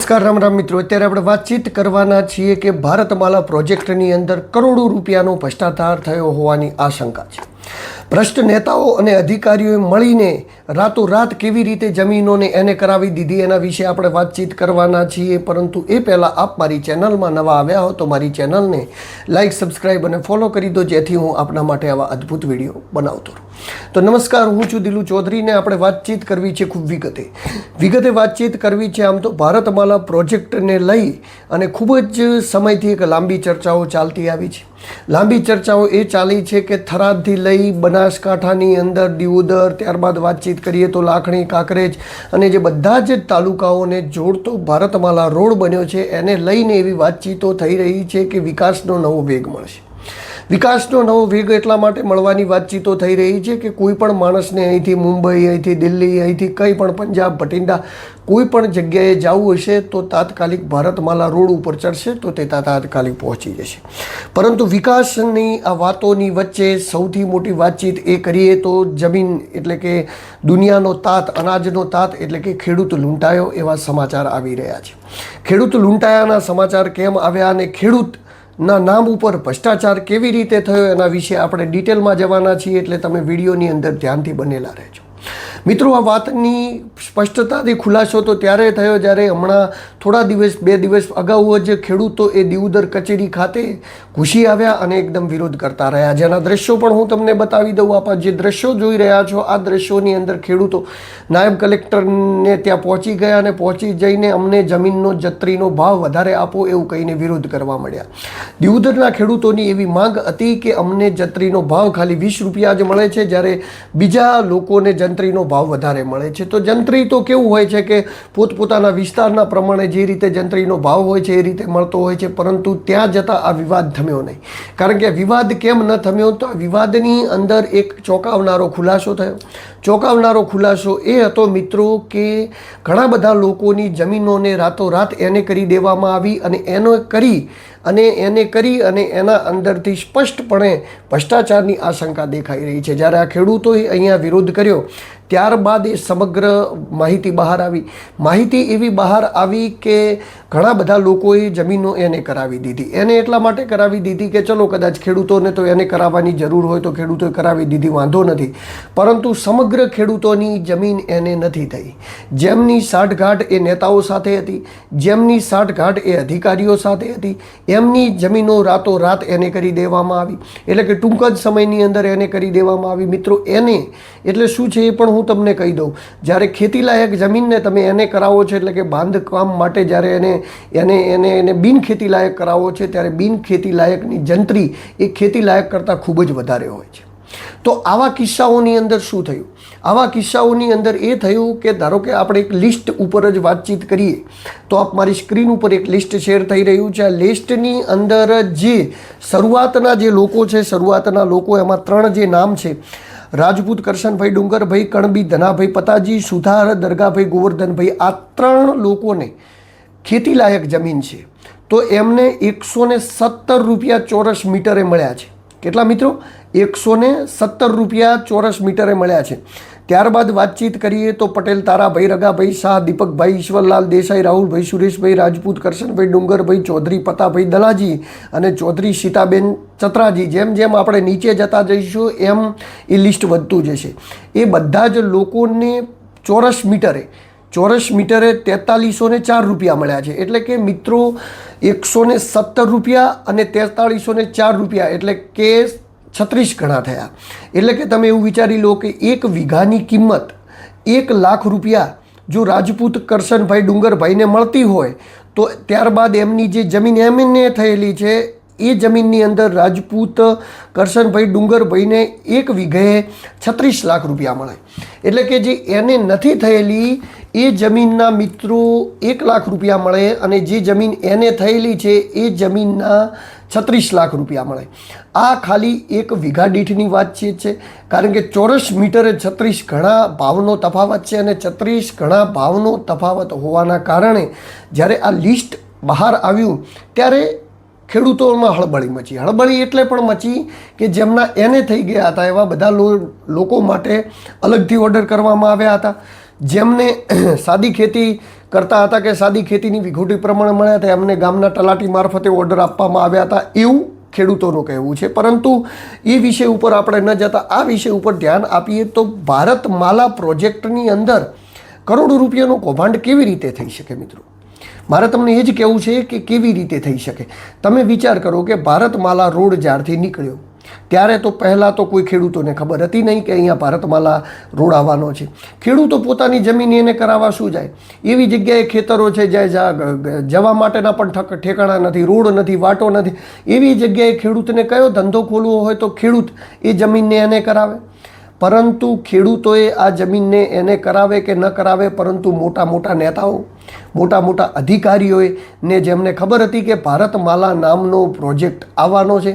નમસ્કાર, રામ રામ મિત્રો. અત્યારે આપણે વાતચીત કરવાના છીએ કે ભારતમાલા પ્રોજેક્ટની અંદર કરોડો રૂપિયાનો ભ્રષ્ટાચાર થયો હોવાની આશંકા છે. ભ્રષ્ટ નેતાઓ અને અધિકારીઓએ મળીને રાતોરાત કેવી રીતે જમીનોને એને કરાવી દીધી એના વિશે આપણે વાતચીત કરવાના છીએ. પરંતુ એ પહેલાં આપ મારી ચેનલમાં નવા આવ્યા હો તો મારી ચેનલને લાઇક સબસ્ક્રાઈબ અને ફોલો કરી દો, જેથી હું આપના માટે આવા અદ્ભુત વીડિયો બનાવતો તો નમસ્કાર, હું છું દિલુ ચૌધરીને આપણે વાતચીત કરવી છે ખૂબ વિગતે. વિગતે વાતચીત કરવી છે આમ તો ભારતમાલા પ્રોજેક્ટને લઈ અને ખૂબ જ સમયથી એક લાંબી ચર્ચાઓ ચાલતી આવી છે. લાંબી ચર્ચાઓ એ ચાલી છે કે થરાદથી લઈ બનાસકાંઠાની અંદર દિયોદર ત્યારબાદ વાતચીત કરીએ તો લાખણી, કાંકરેજ અને જે બધા જ તાલુકાઓને જોડતો ભારતમાલા રોડ બન્યો છે, એને લઈને એવી વાતચીતો થઈ રહી છે કે વિકાસનો નવો વેગ મળશે. વિકાસનો નવો વેગ એટલા માટે મળવાની વાતચીતો થઈ રહી છે કે કોઈ પણ માણસને અહીંથી મુંબઈ, અહીંથી દિલ્હી, અહીંથી કંઈ પણ પંજાબ, ભટિંડા, કોઈ પણ જગ્યાએ જવું હશે તો તાત્કાલિક ભારતમાલા રોડ ઉપર ચડશે તો તે તાત્કાલિક પહોંચી જશે. પરંતુ વિકાસની આ વાતોની વચ્ચે સૌથી મોટી વાતચીત એ કરીએ તો જમીન એટલે કે દુનિયાનો તાત, અનાજનો તાત એટલે કે ખેડૂત લૂંટાયો એવા સમાચાર આવી રહ્યા છે. ખેડૂત લૂંટાયાના સમાચાર કેમ આવ્યા અને ખેડૂત ના નામ ઉપર ભ્રષ્ટાચાર કેવી રીતે થયો એના વિશે આપણે ડિટેલમાં જવાના છીએ એટલે તમે વિડીયોની અંદર ધ્યાનથી બનેલા રહેજો. મિત્રો, આ વાતની સ્પષ્ટતાથી ખુલાસો તો ત્યારે થયો જ્યારે હમણાં થોડા દિવસ, બે દિવસ અગાઉ જ ખેડૂતો એ દિયોદર કચેરી ખાતે ઘૂસી આવ્યા અને એકદમ વિરોધ કરતા રહ્યા જેના દ્રશ્યો પણ હું તમને બતાવી દઉં. આપા જે દ્રશ્યો જોઈ રહ્યા છો, આ દ્રશ્યોની અંદર ખેડૂતો નાયબ કલેક્ટરને ત્યાં પહોંચી ગયા અને પહોંચી જઈને અમને જમીનનો, જત્રીનો ભાવ વધારે આપો એવું કહીને વિરોધ કરવા મળ્યા દીવદરના ખેડૂતોની એવી માંગ હતી કે અમને જત્રીનો ભાવ ખાલી વીસ રૂપિયા જ મળે છે. જ્યારે બીજા લોકોને જંત્રીનો ભાવ વધારે મળે છે. તો જંત્રી તો કેવું હોય છે કે પોતપોતાના વિસ્તારના પ્રમાણે જે રીતે જંત્રીનો ભાવ હોય છે એ રીતે મળતો હોય છે, પરંતુ ત્યાં જતાં આ વિવાદ થમ્યો નહીં. કારણ કે વિવાદ કેમ ન થમ્યો? તો વિવાદની અંદર એક ચોંકાવનારો ખુલાસો થયો. ચોંકાવનારો ખુલાસો એ હતો મિત્રો કે ઘણા બધા લોકોની જમીનોને રાતોરાત એને કરી દેવામાં આવી અને એનો કરી અને એને કરી અને એના અંદરથી સ્પષ્ટપણે ભ્રષ્ટાચારની આશંકા દેખાઈ રહી છે. જ્યારે આ ખેડૂતોએ અહીંયા વિરોધ કર્યો ત્યારબાદ એ સમગ્ર માહિતી બહાર આવી. માહિતી એવી બહાર આવી કે ઘણા બધા લોકોએ જમીનો એને કરાવી દીધી. એને એટલા માટે કરાવી દીધી કે ચલો કદાચ ખેડૂતોને તો એને કરાવવાની જરૂર હોય તો ખેડૂતોએ કરાવી દીધી, વાંધો નથી. પરંતુ સમગ્ર ખેડૂતોની જમીન એને નથી થઈ. જેમની સાઠગાંઠ એ નેતાઓ સાથે હતી, જેમની સાઠગાંઠ એ અધિકારીઓ સાથે હતી, એમની જમીનો રાતોરાત એને કરી દેવામાં આવી. એટલે કે ટૂંક જ સમયની અંદર એને કરી દેવામાં આવી. મિત્રો, એને, એટલે શું છે એ પણ હું તમને કહી દઉં. જ્યારે ખેતીલાયક જમીનને તમે એને કરાવો છો, એટલે કે બાંધકામ માટે જ્યારે એને એને એને એને બિન ખેતીલાયક કરાવો છે, ત્યારે બિન ખેતીલાયકની જંત્રી એ ખેતીલાયક કરતાં ખૂબ જ વધારે હોય છે. તો આવા કિસ્સાઓની અંદર શું થયું? આવા કિસ્સાઓની અંદર એ થયું કે ધારો કે આપણે એક લિસ્ટ ઉપર જ વાતચીત કરીએ, તો આપ મારી સ્ક્રીન ઉપર એક લિસ્ટ શેર થઈ રહ્યું છે. આ લિસ્ટની અંદર જે શરૂઆતના જે લોકો છે, શરૂઆતના લોકો, એમાં ત્રણ જે નામ છે રાજપૂત કરશનભાઈ ડુંગરભાઈ, કણબી, ધનાભાઈ પતાજી, સુધાર દરગાભાઈ ગોવર્ધનભાઈ, આ ત્રણ લોકોને ખેતીલાયક જમીન છે. તો એમને એકસો ને સત્તર રૂપિયા ચોરસ મીટરે મળ્યા છે. કેટલા મિત્રો? એકસો ને સત્તર રૂપિયા ચોરસ મીટરે મળ્યા છે. ત્યારબાદ વાતચીત કરીએ તો પટેલ, તારાભાઈ રગાભાઈ શાહ, દીપકભાઈ, ઈશ્વરલાલ દેસાઈ, રાહુલભાઈ, સુરેશભાઈ, રાજપૂત, કરશનભાઈ, ડુંગરભાઈ, ચૌધરી, પતાભાઈ, દલાજી અને ચૌધરી સીતાબેન ચતરાજી. જેમ જેમ આપણે નીચે જતા જઈશું, એમ એ લિસ્ટ વધતું જશે. એ બધા જ લોકોને ચોરસ મીટરે ચોરસ મીટરે તેતાલીસો ને ચાર રૂપિયા મળ્યા છે. એટલે કે મિત્રો, એકસો સત્તર રૂપિયા અને તેતાલીસો ચાર રૂપિયા. એટલે કે છત્રીસ ગણા થયા. એટલે કે તમે એવું વિચારી લો કે એક વીઘાની કિંમત એક લાખ રૂપિયા જો રાજપૂત કરશનભાઈ ડુંગરભાઈને મળતી હોય, તો ત્યારબાદ એમની જે જમીન એમને થયેલી છે એ જમીનની અંદર રાજપૂત કરશનભાઈ ડુંગરભાઈને એક વીઘે છત્રીસ લાખ રૂપિયા મળે. એટલે કે જે એને નથી થયેલી, એ જમીનના મિત્રો એક લાખ રૂપિયા મળે અને જે જમીન એને થયેલી છે, એ જમીનના છત્રીસ લાખ રૂપિયા મળે. આ ખાલી એક વીઘા દીઠની વાતચીત છે કારણ કે ચોરસ મીટરે છત્રીસ ઘણા ભાવનો તફાવત છે અને છત્રીસ ઘણા ભાવનો તફાવત હોવાના કારણે જ્યારે આ લિસ્ટ બહાર આવ્યું, ત્યારે ખેડૂતોમાં હળબળી મચી. હળબળી એટલે પણ મચી કે જેમના એને થઈ ગયા હતા એવા બધા લોકો માટે અલગથી ઓર્ડર કરવામાં આવ્યા હતા. જેમને સાદી ખેતી કરતા હતા કે સાદી ખેતીની વિઘોટી પ્રમાણે મળ્યા હતા, એમને ગામના તલાટી મારફતે ઓર્ડર આપવામાં આવ્યા હતા એવું ખેડૂતોનું કહેવું છે. પરંતુ એ વિષય ઉપર આપણે ન જતા, આ વિષય ઉપર ધ્યાન આપીએ તો ભારત માલા પ્રોજેક્ટની અંદર કરોડો રૂપિયાનું કૌભાંડ કેવી રીતે થઈ શકે મિત્રો? મારે તમને એ જ કહેવું છે કે કેવી રીતે થઈ શકે? તમે વિચાર કરો કે ભારતમાલા રોડ જ્યારથી નીકળ્યો, ત્યારે તો પહેલાં તો કોઈ ખેડૂતોને ખબર હતી નહીં કે અહીંયા ભારતમાલા રોડ આવવાનો છે. ખેડૂતો પોતાની જમીન એને કરાવવા શું જાય? એવી જગ્યાએ ખેતરો છે જ્યાં જવા માટેના પણ ઠક, ઠેકાણા નથી, રોડ નથી, વાટો નથી. એવી જગ્યાએ ખેડૂતને કયો ધંધો ખોલવો હોય તો ખેડૂત એ જમીનને એને કરાવે. પરંતુ ખેડૂતોએ આ જમીનને એને કરાવે કે ન કરાવે, પરંતુ મોટા મોટા નેતાઓ, મોટા મોટા અધિકારીઓએ ને જેમને ખબર હતી કે ભારતમાલા નામનો પ્રોજેક્ટ આવવાનો છે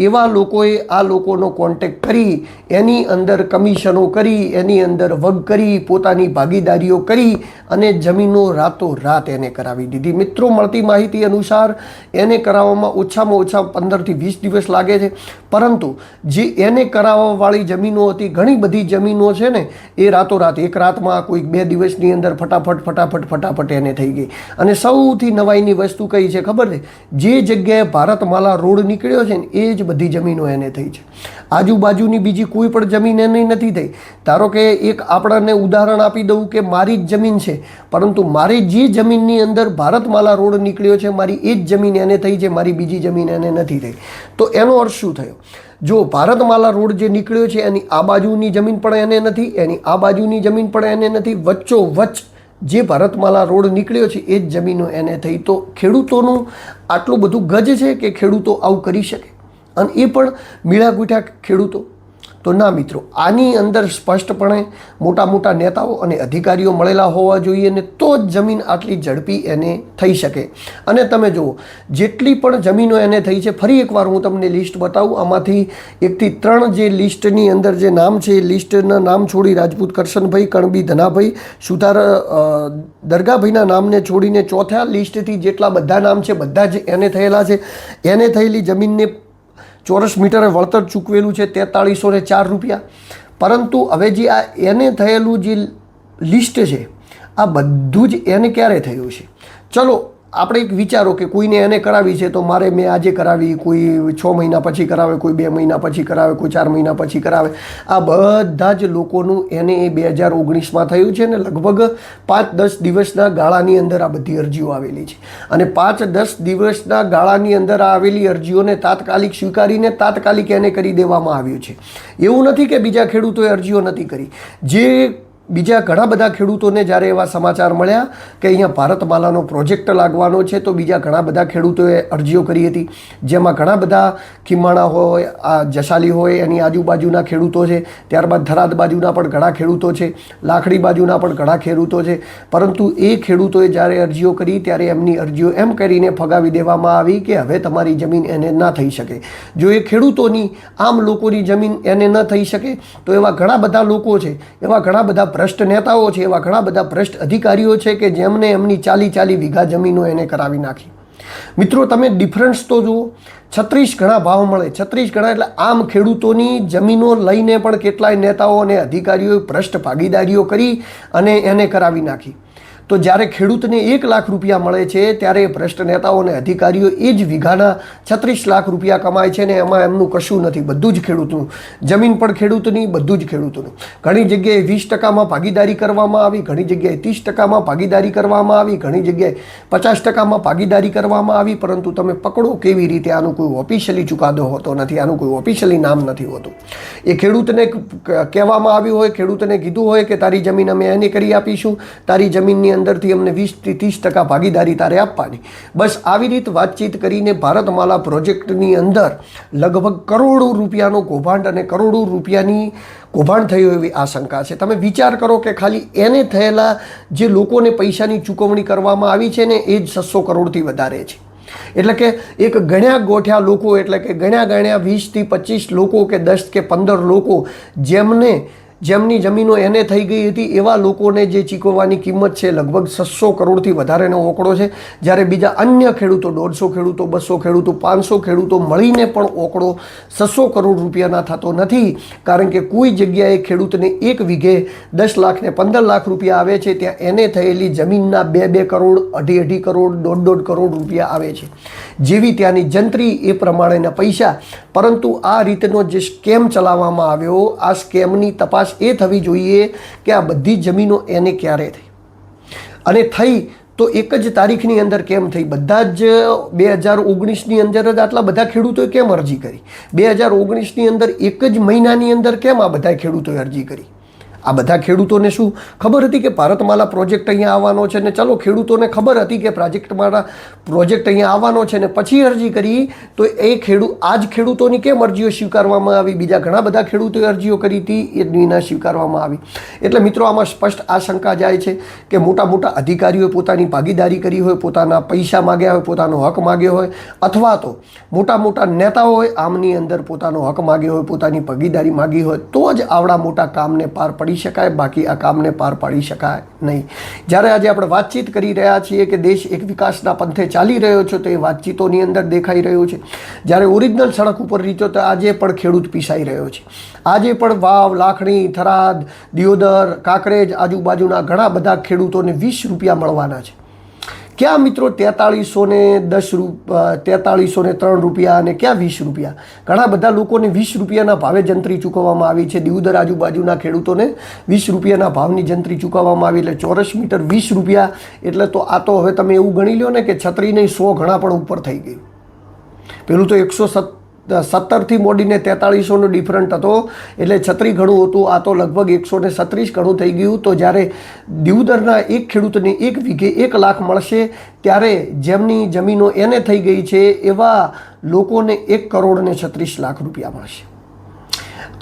એવા લોકોએ આ લોકોનો કોન્ટેક્ટ કરી, એની અંદર કમિશનો કરી, એની અંદર વગ કરી, પોતાની ભાગીદારીઓ કરી અને જમીનો રાતો રાત એને કરાવી દીધી. મિત્રો, મળતી માહિતી અનુસાર એને કરાવવામાં ઓછામાં ઓછા પંદરથી વીસ દિવસ લાગે છે. પરંતુ જે એને કરાવવાવાળી જમીનો હતી, ઘણી બધી જમીનો છે ને, એ રાતોરાત એક રાતમાં કોઈક બે દિવસની અંદર ફટાફટ ફટાફટ ફટાફટ એને થઈ ગઈ. અને સૌથી નવાઈની વસ્તુ કઈ છે ખબર છે? જે જગ્યાએ ભારતમાલા રોડ નીકળ્યો છે ને, એ જ બધી જમીનો એને થઈ છે. આજુબાજુની બીજી કોઈ પણ જમીન એની નથી થઈ. ધારો કે એક આપણને ઉદાહરણ આપી દઉં કે મારી જ જમીન છે, પરંતુ મારી જે જમીનની અંદર ભારતમાલા રોડ નીકળ્યો છે, મારી એ જ જમીન એને થઈ છે, મારી બીજી જમીન એને નથી થઈ. તો એનો અર્થ શું થયો? જો ભારતમાલા રોડ જે નીકળ્યો છે, એની આ બાજુની જમીન પણ એને નથી, એની આ બાજુની જમીન પણ એને નથી વચ્ચો વચ્ચ જે ભારતમાલા રોડ નીકળ્યો છે, એ જ જમીનો એને થઈ. તો ખેડૂતોનું આટલું બધું ગજ છે કે ખેડૂતો આવું કરી શકે? અને એ પણ મીળા ગુઠા ખેડૂતો. તો ના મિત્રો, આની અંદર સ્પષ્ટપણે મોટા મોટા નેતાઓ અને અધિકારીઓ મળેલા હોવા જોઈએ ને તો જ જમીન આટલી ઝડપી એને થઈ શકે. અને તમે જુઓ, જેટલી પણ જમીનો એને થઈ છે, ફરી એકવાર હું તમને લિસ્ટ બતાવું, આમાંથી એકથી ત્રણ જે લિસ્ટની અંદર જે નામ છે, એ લિસ્ટના નામ છોડી રાજપૂત કરશનભાઈ, કણબી ધનાભાઈ, સુધાર દરગાભાઈના નામને છોડીને ચોથા લિસ્ટથી જેટલા બધા નામ છે, બધા જ એને થયેલા છે. એને થયેલી જમીનને ચોરસ મીટરે વળતર ચૂકવેલું છે તેતાળીસો ને ચાર રૂપિયા. પરંતુ હવે જે આ એને થયેલું જે લિસ્ટ છે, આ બધું જ એને ક્યારે થયું છે? ચલો આપણે એક વિચારો કે કોઈને એને કરાવી છે તો મારે મેં આજે કરાવી, કોઈ છ મહિના પછી કરાવે, કોઈ બે મહિના પછી કરાવે, કોઈ ચાર મહિના પછી કરાવે. આ બધા જ લોકોનું એને એ બે હજાર ઓગણીસમાં થયું છે ને લગભગ પાંચ દસ દિવસના ગાળાની અંદર આ બધી અરજીઓ આવેલી છે. અને પાંચ દસ દિવસના ગાળાની અંદર આ આવેલી અરજીઓને તાત્કાલિક સ્વીકારીને તાત્કાલિક એને કરી દેવામાં આવ્યું છે. એવું નથી કે બીજા ખેડૂતોએ અરજીઓ નથી કરી. જે બીજા ઘણા બધા ખેડૂતોને જ્યારે એવા સમાચાર મળ્યા કે અહીંયા ભારતમાલાનો પ્રોજેક્ટ લાગવાનો છે, તો બીજા ઘણા બધા ખેડૂતોએ અરજીઓ કરી હતી. જેમાં ઘણા બધા ખીમાણા હોય, આ જસાલી હોય, એની આજુબાજુના ખેડૂતો છે, ત્યારબાદ થરાદ બાજુના પણ ઘણા ખેડૂતો છે, લાખડી બાજુના પણ ઘણા ખેડૂતો છે. પરંતુ એ ખેડૂતોએ જ્યારે અરજીઓ કરી, ત્યારે એમની અરજીઓ એમ કરીને ફગાવી દેવામાં આવી કે હવે તમારી જમીન એને ના થઈ શકે. જો એ ખેડૂતોની આમ લોકોની જમીન એને ન થઈ શકે, તો એવા ઘણા બધા લોકો છે, એવા ઘણા બધા ભ્રષ્ટ નેતાઓ છે એવા ઘણા બધા ભ્રષ્ટ અધિકારીઓ છે કે જેમને એમની ચાલી ચાલી વીઘા જમીનો એને કરાવી નાખી. મિત્રો, તમે ડિફરન્સ તો જુઓ. છત્રીસ ગણા ભાવ મળે. છત્રીસ ગણા એટલે આમ ખેડૂતોની જમીનો લઈને પણ કેટલાય નેતાઓ અને અધિકારીઓએ ભ્રષ્ટ ભાગીદારીઓ કરી અને એને કરાવી નાખી. તો જ્યારે ખેડૂતને એક લાખ રૂપિયા મળે છે, ત્યારે ભ્રષ્ટ નેતાઓ અને અધિકારીઓ એ જ વીઘાના છત્રીસ લાખ રૂપિયા કમાય છે ને એમાં એમનું કશું નથી, બધું જ ખેડૂતનું. જમીન પણ ખેડૂતની, બધું જ ખેડૂતનું. ઘણી જગ્યાએ વીસ ટકામાં ભાગીદારી કરવામાં આવી, ઘણી જગ્યાએ ત્રીસ ટકામાં ભાગીદારી કરવામાં આવી, ઘણી જગ્યાએ પચાસ ટકામાં ભાગીદારી કરવામાં આવી, પરંતુ તમે પકડો કેવી રીતે? આનું કોઈ ઓફિશિયલી ચુકાદો હોતો નથી, આનું કોઈ ઓફિશિયલી નામ નથી હોતું. એ ખેડૂતને કહેવામાં આવ્યું હોય, ખેડૂતને કીધું હોય કે તારી જમીન અમે એને કરી આપીશું, તારી જમીનની અંદરથી અમને વીસથી ત્રીસ ટકા ભાગીદારી તારે આપવાની. બસ આવી રીત વાતચીત કરીને ભારતમાલા પ્રોજેક્ટની અંદર લગભગ કરોડો રૂપિયાનો કૌભાંડ અને કરોડો રૂપિયાની કૌભાંડ થયું એવી આશંકા છે. તમે વિચાર કરો કે ખાલી એને થયેલા જે લોકોને પૈસાની ચૂકવણી કરવામાં આવી છે ને એ જ છસો કરોડથી વધારે છે. એટલે કે એક ગણ્યા ગોઠ્યા લોકો, એટલે કે ગણ્યા ગણ્યા વીસથી પચીસ લોકો કે દસ કે પંદર લોકો જેમને જેમની જમીનો એને થઈ ગઈ હતી, એવા લોકોને જે ચીકવવાની કિંમત છે, લગભગ છસો કરોડથી વધારેનો ઓકડો છે. જ્યારે બીજા અન્ય ખેડૂતો, દોઢસો ખેડૂતો, બસો ખેડૂતો, પાંચસો ખેડૂતો મળીને પણ ઓકડો છસો કરોડ રૂપિયાના થતો નથી. કારણ કે કોઈ જગ્યાએ ખેડૂતને એક વીઘે દસ લાખને પંદર લાખ રૂપિયા આવે છે, ત્યાં એને થયેલી જમીનના બે બે કરોડ, અઢી અઢી કરોડ, દોઢ દોઢ કરોડ રૂપિયા આવે છે. જેવી ત્યાંની જંત્રી એ પ્રમાણેના પૈસા પરંતુ આ રીતનો જે સ્કેમ ચલાવવામાં આવ્યો, આ સ્કેમની તપાસ એ થવી જોઈએ કે આ બધી જમીનો એને ક્યારે થઈ. અને થઈ તો એક જ તારીખની અંદર કેમ થઈ? બધા જ બે હજાર ઓગણીસની અંદર જ આટલા બધા ખેડૂતોએ કેમ અરજી કરી? બે હજાર ઓગણીસની અંદર એક જ મહિનાની અંદર કેમ આ બધા ખેડૂતોએ અરજી કરી? આ બધા ખેડૂતોને શું ખબર હતી કે ભારતમાલા પ્રોજેક્ટ અહીંયા આવવાનો છે ને ચલો ખેડૂતોને ખબર હતી કે પ્રોજેક્ટમાળા પ્રોજેક્ટ અહીંયા આવવાનો છે ને પછી અરજી કરી, તો એ ખેડૂત આ જ ખેડૂતોની કેમ અરજીઓ સ્વીકારવામાં આવી? બીજા ઘણા બધા ખેડૂતોએ અરજીઓ કરી હતી, એ વિના સ્વીકારવામાં આવી. એટલે મિત્રો, આમાં સ્પષ્ટ આશંકા જાય છે કે મોટા મોટા અધિકારીઓએ પોતાની ભાગીદારી કરી હોય, પોતાના પૈસા માગ્યા હોય, પોતાનો હક માગ્યો હોય, અથવા તો મોટા મોટા નેતાઓએ આમની અંદર પોતાનો હક માગ્યો હોય, પોતાની ભાગીદારી માગી હોય, તો જ આવડા મોટા કામને પાર પડી શકાય, બાકી આ કામને પાર પાડી શકાય નહીં. જ્યારે આજે આપણે વાતચીત કરી રહ્યા છીએ કે દેશ એક વિકાસના પંથે ચાલી રહ્યો છે, તો એ વાતચીતોની અંદર દેખાઈ રહ્યું છે. જ્યારે ઓરિજિનલ સડક ઉપર રીતો, તો આજે પણ ખેડૂત પીસાઈ રહ્યો છે. આજે પણ વાવ, લાખણી, થરાદ, દિયોદર, કાંકરેજ, આજુબાજુના ઘણા બધા ખેડૂતોને વીસ રૂપિયા મળવાના છે. ક્યાં મિત્રો તેતાળીસો ને દસ રૂપ તેતાળીસો ને ત્રણ રૂપિયા અને ક્યાં વીસ રૂપિયા? ઘણા બધા લોકોને વીસ રૂપિયાના ભાવે જંત્રી ચૂકવવામાં આવી છે. દીવદર આજુબાજુના ખેડૂતોને વીસ રૂપિયાના ભાવની જંત્રી ચૂકવવામાં આવી એટલે ચોરસ મીટર વીસ રૂપિયા. એટલે તો આ તો હવે તમે એવું ગણી લો ને કે છત્રીને સો ઘણા પણ ઉપર થઈ ગયું. પેલું તો એકસો સત સત્તરથી મોડીને તેતાળીસોનો ડિફરન્ટ હતો. એટલે છત્રી ઘણું હતું, આ તો લગભગ એકસો ને સત્રીસ ઘણું થઈ ગયું. તો જ્યારે દીવદરના એક ખેડૂતને એક વીઘે એક લાખ મળશે, ત્યારે જેમની જમીનો એને થઈ ગઈ છે, એવા લોકોને એક કરોડ ને છત્રીસ લાખ રૂપિયા મળશે.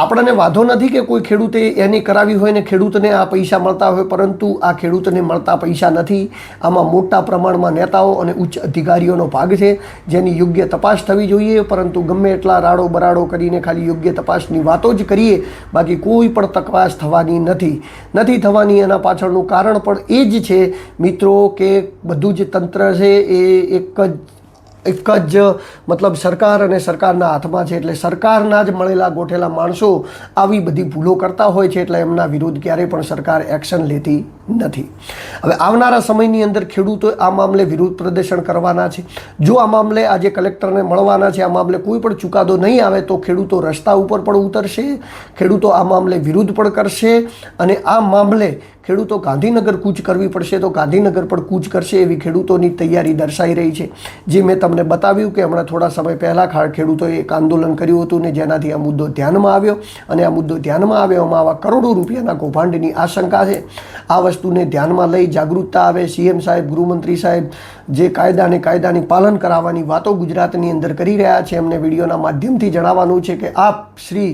આપણને વાંધો નથી કે કોઈ ખેડૂતે એની કરાવી હોય ને ખેડૂતને આ પૈસા મળતા હોય, પરંતુ આ ખેડૂતને મળતા પૈસા નથી. આમાં મોટા પ્રમાણમાં નેતાઓ અને ઉચ્ચ અધિકારીઓનો ભાગ છે, જેની યોગ્ય તપાસ થવી જોઈએ, પરંતુ ગમે એટલા રાડો બરાડો કરીને ખાલી યોગ્ય તપાસની વાતો જ કરીએ, બાકી કોઈ પણ તપાસ થવાની નથી. નથી થવાની એના પાછળનું કારણ પણ એ જ છે, મિત્રો, કે બધું જ તંત્ર છે એ એક જ એક જ, મતલબ સરકાર અને સરકારના હાથમાં છે એટલે સરકારના જ મળેલા ગોઠેલા માણસો આવી બધી ભૂલો કરતા હોય છે એટલે એમના વિરુદ્ધ ક્યારેય પણ સરકાર એક્શન લેતી નથી. હવે આવનારા સમયની અંદર ખેડૂતો આ મામલે વિરોધ પ્રદર્શન કરવાના છે. જો આ મામલે આજે કલેક્ટરને મળવાના છે, આ મામલે કોઈ પણ ચુકાદો નહીં આવે તો ખેડૂતો રસ્તા ઉપર પણ ઉતરશે, ખેડૂતો આ મામલે વિરોધ પણ કરશે અને આ મામલે ખેડૂતો ગાંધીનગર કૂચ કરવી પડશે તો ગાંધીનગર પણ કૂચ કરશે એવી ખેડૂતોની તૈયારી દર્શાઈ રહી છે. જે મેં તમને બતાવ્યું કે હમણાં થોડા સમય પહેલાં ખાડ ખેડૂતોએ એક આંદોલન કર્યું હતું ને જેનાથી આ મુદ્દો ધ્યાનમાં આવ્યો અને આ મુદ્દો ધ્યાનમાં આવ્યોમાં આવા કરોડો રૂપિયાના કૌભાંડની આશંકા છે. આ વસ્તુને ધ્યાનમાં લઈ જાગૃતતા આવે, સીએમ સાહેબ, ગૃહમંત્રી સાહેબ જે કાયદા અને કાયદાની પાલન કરાવવાની વાતો ગુજરાતની અંદર કરી રહ્યા છે એમને વિડીયોના માધ્યમથી જણાવવાનું છે કે આપ શ્રી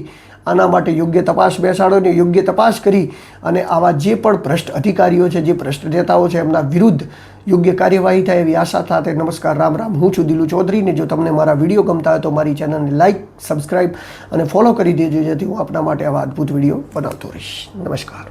આના માટે યોગ્ય તપાસ બેસાડો ને યોગ્ય તપાસ કરી અને આવા જે પણ ભ્રષ્ટ અધિકારીઓ છે, જે ભ્રષ્ટ નેતાઓ છે, એમના વિરુદ્ધ યોગ્ય કાર્યવાહી થાય એવી આશા સાથે નમસ્કાર, રામ રામ. હું છું દિલુ ચૌધરી ને જો તમને મારા વીડિયો ગમતા હોય તો મારી ચેનલને લાઇક સબસ્ક્રાઇબ અને ફોલો કરી દેજો જેથી હું આપના માટે આવા અદ્ભુત વીડિયો બનાવતો રહીશ. નમસ્કાર.